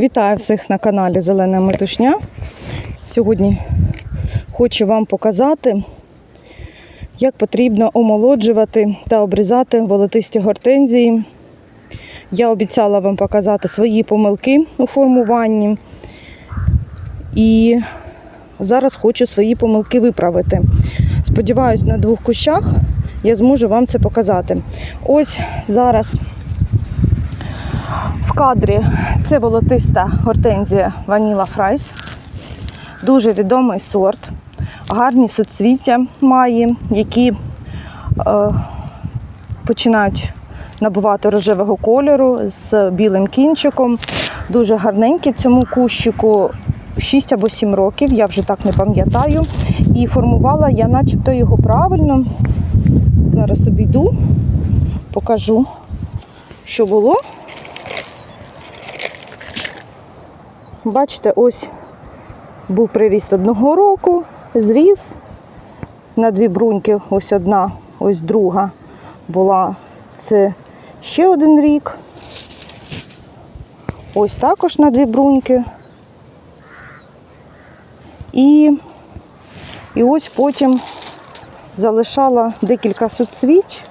Вітаю всіх на каналі Зелена Метушня. Сьогодні хочу вам показати, як потрібно омолоджувати та обрізати волотисті гортензії. Я обіцяла вам показати свої помилки у формуванні. І зараз хочу свої помилки виправити. Сподіваюсь, на двох кущах я зможу вам це показати. Ось зараз кадрі це волотиста гортензія Ваніла Фрайс. Дуже відомий сорт. Гарні суцвіття має, які е, починають набувати рожевого кольору з білим кінчиком. Дуже гарненькі цьому кущику 6 або 7 років, я вже так не пам'ятаю. І формувала я начебто його правильно. Зараз обійду, покажу, що було. Бачите, ось був приріст одного року, зріз на дві бруньки, ось одна, ось друга була. Це ще один рік. Ось також на дві бруньки. І, і ось потім залишала декілька суцвіть.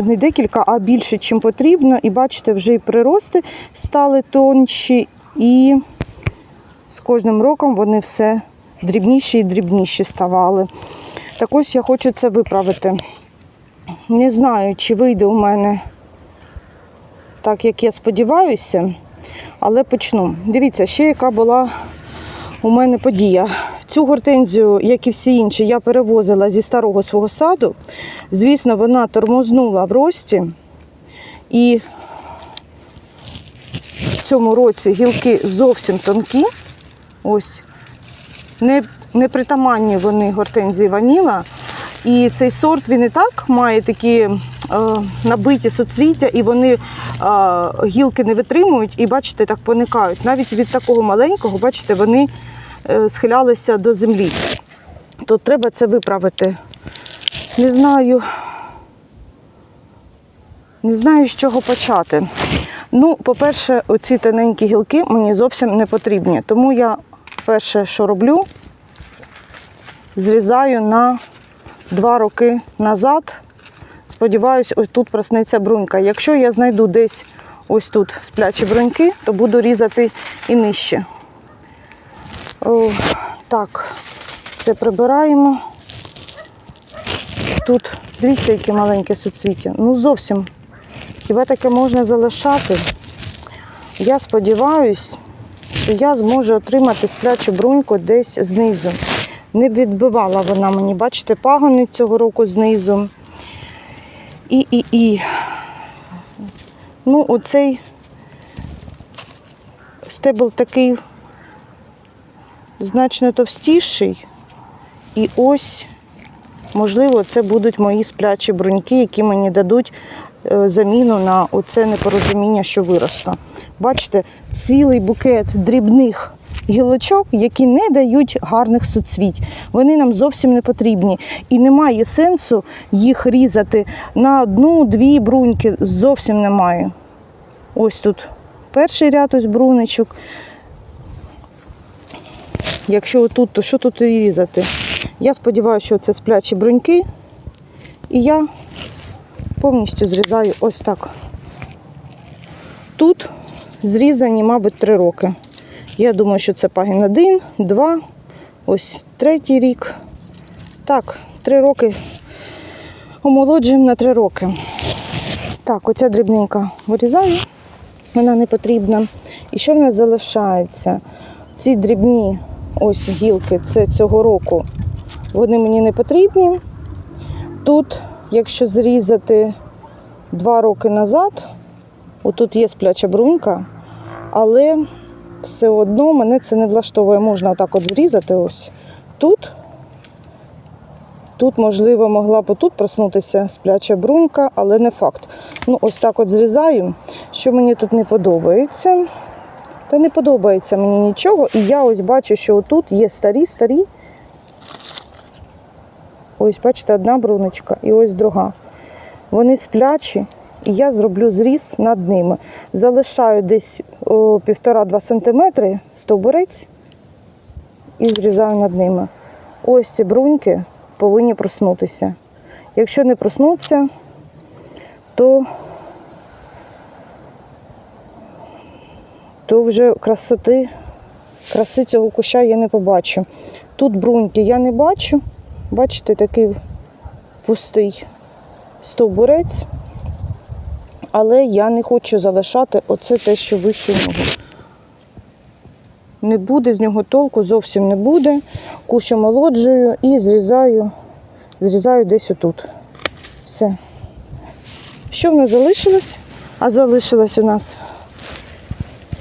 Не декілька, а більше, чим потрібно. І бачите, вже і прирости стали тонші, і з кожним роком вони все дрібніші і дрібніші ставали. Так ось я хочу це виправити. Не знаю, чи вийде у мене так, як я сподіваюся, але почну. Дивіться, ще яка була у мене подія. Цю гортензію, як і всі інші, я перевозила зі старого свого саду. Звісно, вона тормознула в рості. І в цьому році гілки зовсім тонкі. Ось не, не притаманні вони гортензії ваніла. І цей сорт він і так має такі е, набиті суцвіття, і вони е, гілки не витримують, і бачите, так поникають. Навіть від такого маленького, бачите, вони схилялися до землі. То треба це виправити. Не знаю. Не знаю, з чого почати. Ну, по-перше, оці тоненькі гілки мені зовсім не потрібні. Тому я перше, що роблю, зрізаю на два роки назад. Сподіваюсь, ось тут проснеться брунька. Якщо я знайду десь ось тут сплячі бруньки, то буду різати і нижче. О, так, це прибираємо. Тут, дивіться, які маленькі суцвіття. Ну зовсім. Хіба таке можна залишати? Я сподіваюся, що я зможу отримати сплячу бруньку десь знизу. Не відбивала вона мені, бачите, пагони цього року знизу. І, і, і. Ну, оцей стебл такий значно товстіший. І ось, можливо, це будуть мої сплячі бруньки, які мені дадуть е, заміну на оце непорозуміння, що виросло. Бачите, цілий букет дрібних гілочок, які не дають гарних суцвіть. Вони нам зовсім не потрібні. І немає сенсу їх різати на одну-дві бруньки. Зовсім немає. Ось тут перший ряд ось бруничок. Якщо отут, то що тут різати? Я сподіваюся, що це сплячі бруньки. І я повністю зрізаю ось так. Тут зрізані, мабуть, три роки. Я думаю, що це пагін один, два, ось третій рік. Так, три роки. Омолоджуємо на три роки. Так, оця дрібненька вирізаю, вона не потрібна. І що в нас залишається? Ці дрібні ось гілки, це цього року, вони мені не потрібні. Тут, якщо зрізати два роки назад, отут є спляча брунька, але все одно мене це не влаштовує. Можна отак от зрізати ось тут. Тут, можливо, могла б тут проснутися спляча брунька, але не факт. Ну, ось так от зрізаю. Що мені тут не подобається. Та не подобається мені нічого. І я ось бачу, що отут є старі-старі. Ось, бачите, одна бруночка і ось друга. Вони сплячі, і я зроблю зріз над ними. Залишаю десь о, 1,5-2 см стовбурець і зрізаю над ними. Ось ці бруньки повинні проснутися. Якщо не проснуться, то, то вже красоти, краси цього куща я не побачу. Тут бруньки я не бачу. Бачите, такий пустий стовбурець. Але я не хочу залишати оце те, що вище нього. Не буде з нього толку, зовсім не буде. Кущ омолоджую і зрізаю, зрізаю десь отут. Все. Що в нас залишилось? А залишилось у нас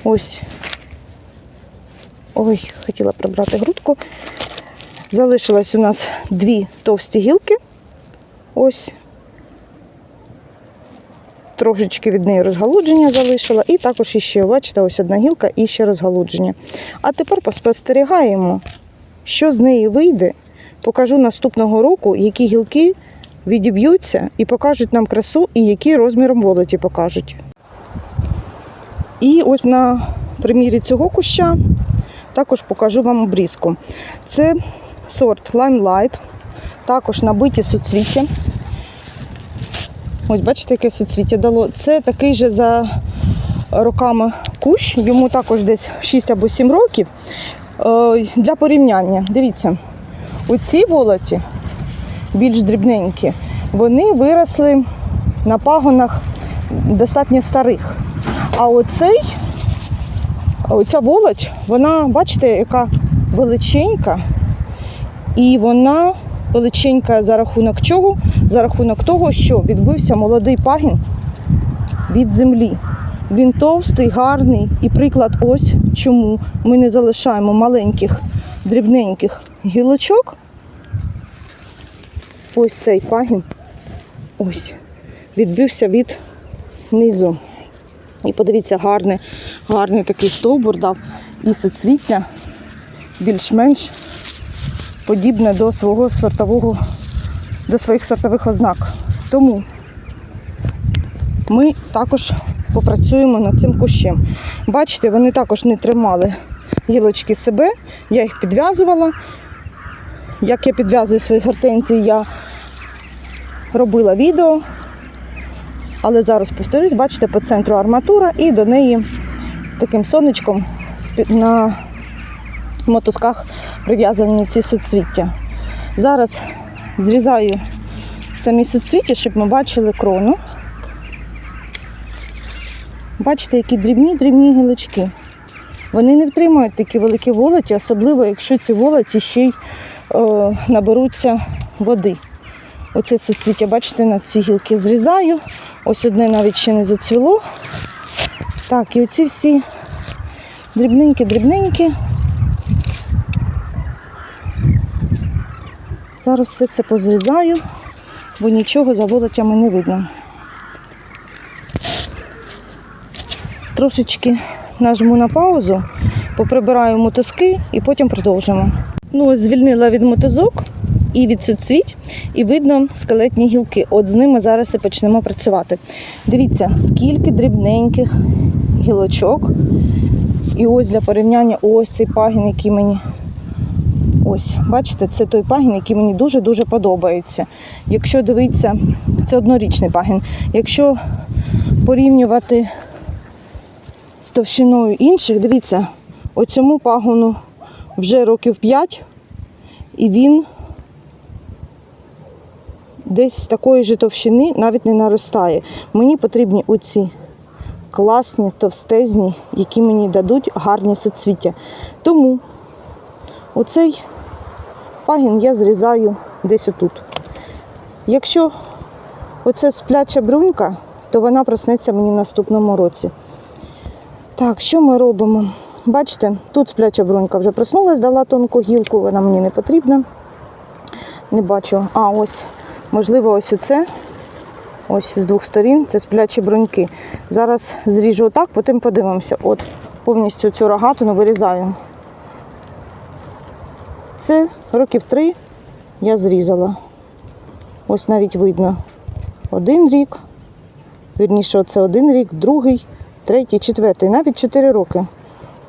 ось. Ой, хотіла прибрати грудку. Залишилось у нас дві товсті гілки. Ось. Трошечки від неї розгалудження залишила. І також іще, бачите, ось одна гілка і ще розгалудження. А тепер поспостерігаємо, що з неї вийде. Покажу наступного року, які гілки відіб'ються і покажуть нам красу, і які розміром волоті покажуть. І ось на примірі цього куща також покажу вам обрізку. Це сорт Limelight, також набиті суцвіття. Ось бачите, яке суцвіття дало. Це такий же за роками кущ, йому також десь 6 або 7 років. Е, Для порівняння, дивіться, оці волоті, більш дрібненькі, вони виросли на пагонах достатньо старих. А оцей, оця волоть, вона, бачите, яка величенька, і вона величенька за рахунок чого? За рахунок того, що відбився молодий пагін від землі. Він товстий, гарний і приклад ось чому ми не залишаємо маленьких дрібненьких гілочок. Ось цей пагін ось відбився від низу. І подивіться, гарний, гарний такий стовбур дав і соцвіття більш-менш подібне до свого сортового, до своїх сортових ознак. Тому ми також попрацюємо над цим кущем. Бачите, вони також не тримали гілочки себе, я їх підв'язувала. Як я підв'язую свої гортензії, я робила відео. Але зараз повторюсь, бачите, по центру арматура і до неї таким сонечком на мотузках прив'язані ці суцвіття. Зараз зрізаю самі суцвіття, щоб ми бачили крону. Бачите, які дрібні-дрібні гілочки. Вони не втримують такі великі волоті, особливо якщо ці волоті ще й е, наберуться води. Оце суцвіття, бачите, на ці гілки зрізаю. Ось одне навіть ще не зацвіло. Так, і оці всі дрібненькі-дрібненькі. Зараз все це позрізаю, бо нічого за волотями не видно. Трошечки нажму на паузу, поприбираю мотузки і потім продовжимо. Ну, ось звільнила від мотузок і від і видно скелетні гілки. От з ними зараз і почнемо працювати. Дивіться, скільки дрібненьких гілочок. І ось для порівняння ось цей пагін, який мені. Ось, бачите, це той пагін, який мені дуже-дуже подобається. Якщо дивитися, це однорічний пагін. Якщо порівнювати з товщиною інших, дивіться, оцьому пагону вже років 5, і він десь такої ж товщини навіть не наростає. Мені потрібні оці класні, товстезні, які мені дадуть гарні соцвіття. Тому оцей пагін я зрізаю десь отут. Якщо оце спляча брунька, то вона проснеться мені в наступному році. Так, що ми робимо? Бачите, тут спляча брунька вже проснулась, дала тонку гілку, вона мені не потрібна. Не бачу. А, ось, можливо, ось оце. Ось з двох сторін це сплячі бруньки. Зараз зріжу отак, потім подивимося. От повністю цю рогатину вирізаю. Це років три я зрізала. Ось навіть видно один рік, Вірніше, оце один рік, другий, третій, четвертий, навіть 4 роки.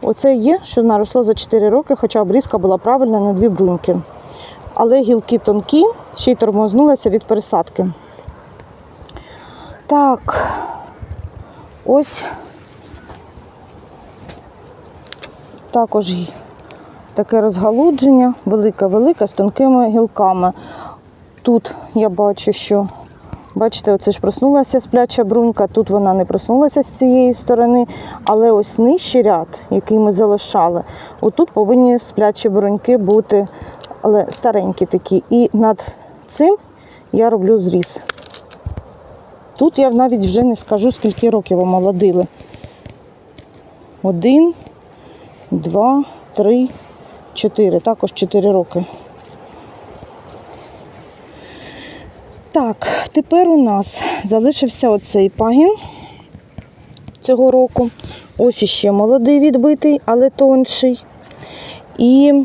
Оце є, що наросло за 4 роки, хоча обрізка була правильна на дві бруньки. Але гілки тонкі, ще й тормознулися від пересадки. Так, ось також таке розгалудження, велике-велике, з тонкими гілками. Тут я бачу, що, бачите, оце ж проснулася спляча брунька, тут вона не проснулася з цієї сторони, але ось нижчий ряд, який ми залишали, отут повинні сплячі бруньки бути, але старенькі такі. І над цим я роблю зріз. Тут я навіть вже не скажу, скільки років омолодили. Один, два, три, чотири. Також чотири роки. Так, тепер у нас залишився оцей пагін цього року. Ось іще молодий відбитий, але тонший. І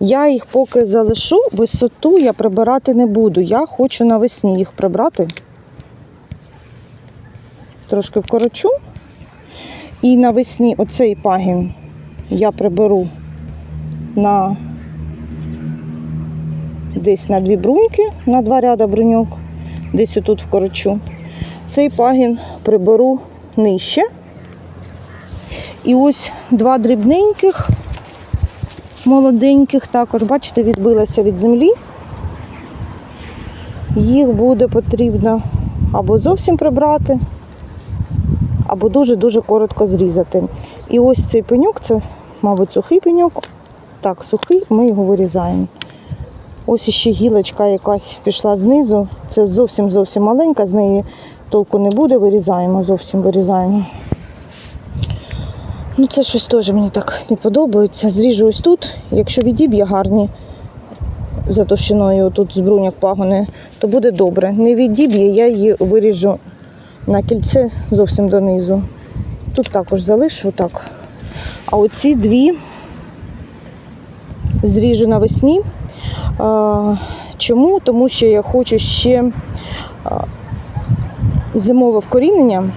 я їх поки залишу, висоту я прибирати не буду. Я хочу навесні їх прибрати. Трошки вкорочу. І навесні оцей пагін я приберу на десь на дві бруньки, на два ряда бруньок, десь отут вкорочу. Цей пагін приберу нижче. І ось два дрібненьких, молоденьких, також, бачите, відбилася від землі. Їх буде потрібно або зовсім прибрати, або дуже-дуже коротко зрізати. І ось цей пеньок, це, мабуть, сухий пеньок. Так, сухий, ми його вирізаємо. Ось іще гілочка якась пішла знизу. Це зовсім зовсім маленька, з неї толку не буде, вирізаємо, зовсім вирізаємо. Ну, це щось теж мені так не подобається. Зріжу ось тут. Якщо відіб'є гарні за товщиною тут з пагони, то буде добре. Не відіб'є, я її виріжу на кільце зовсім донизу. Тут також залишу так. А оці дві зріжу навесні. Чому? Тому що я хочу ще зимове вкорінення.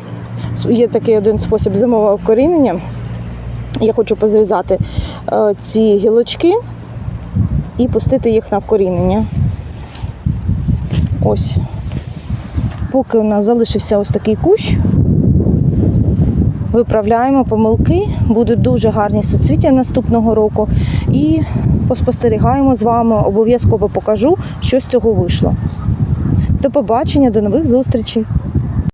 Є такий один спосіб зимового вкорінення. Я хочу позрізати е, ці гілочки і пустити їх на вкорінення. Ось. Поки у нас залишився ось такий кущ, виправляємо помилки, будуть дуже гарні суцвіття наступного року. І поспостерігаємо з вами, обов'язково покажу, що з цього вийшло. До побачення, до нових зустрічей!